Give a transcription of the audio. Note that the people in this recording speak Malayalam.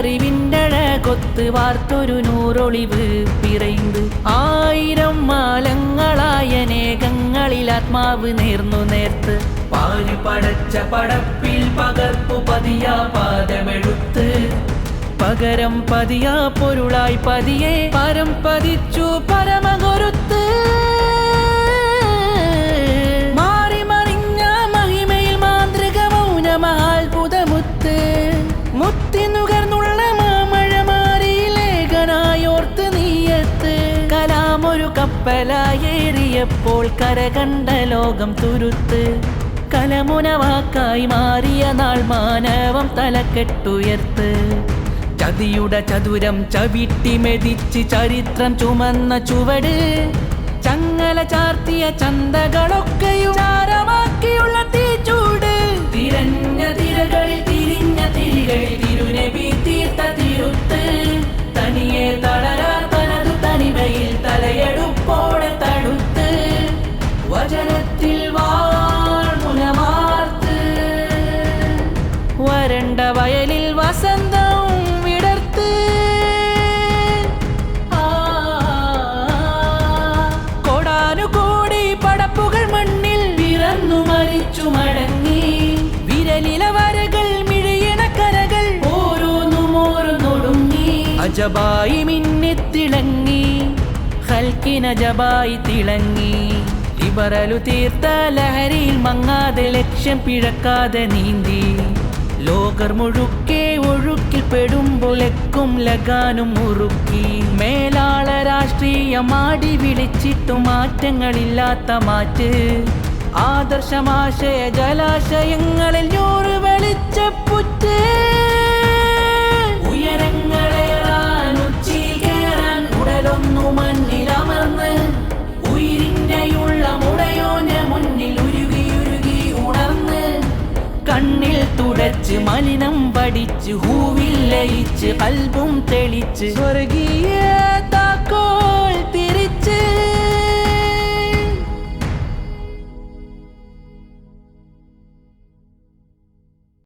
അറിവിന്റെ കൊത്ത് വാർത്തൊരു നൂറൊളിവ് പിറൈந்து ആയിരം മാലങ്ങളായ നേകങ്ങളിൽ ആത്മാവ് നേർന്നു നേർത്ത്. പാൽ പടച്ച പടപ്പിൽ പകർപ്പു പതിയാ പാദമെടുത്ത് പകരം പതിയാ പൊരുളായി പതിയെ പരം പതിച്ചു പരമകൊരുത്ത്. മാറി കപ്പലായേറിയപ്പോൾ കരകണ്ട ലോകം തുരുത്ത്. കലമുനവാക്കായി മാറിയ നാൾ മാനവം തലക്കെട്ടുയർത്ത്. ചതിയുടെ ചതുരം ചവിട്ടി മെതിച്ച് ചരിത്രം ചുമന്ന ചുവട്. ചങ്ങല ചാർത്തിയ ചന്തകളൊക്കെയും വരണ്ട വയലിൽ വസന്തം വിടർത്ത്. കോടാനുകോടി പടപ്പുകൾ മണ്ണിൽ വിറന്നു മരിച്ചു മടങ്ങി. വിരലില വരകൾ മിഴിയണ കരകൾ ഓരോന്നും ഓരോന്നൊടുങ്ങി. അജബായി മിന്നിത്തിളങ്ങി ഹൽക്കിനജബായി തിളങ്ങി. ഇവരലു തീർത്ത ലഹരിയിൽ മങ്ങാതെ ലക്ഷ്യം പിഴക്കാതെ നീന്തി. ലോകർ മുഴുക്കെ ഒഴുക്കിൽ പെടുമ്പോലെക്കും ലഗാനും മുറുക്കി. മേലാള രാഷ്ട്രീയമാടി വിളിച്ചിട്ടു മാറ്റങ്ങളില്ലാത്ത മാറ്റ്. ആദർശമാശയ ജലാശയങ്ങളിൽ ഞൂറ് വെളിച്ചപ്പുറ്റ്. മലിനം പഠിച്ച് ഹൂവിൽ ലയിച്ച് കൽബും തെളിച്ച്. സ്വർഗീയ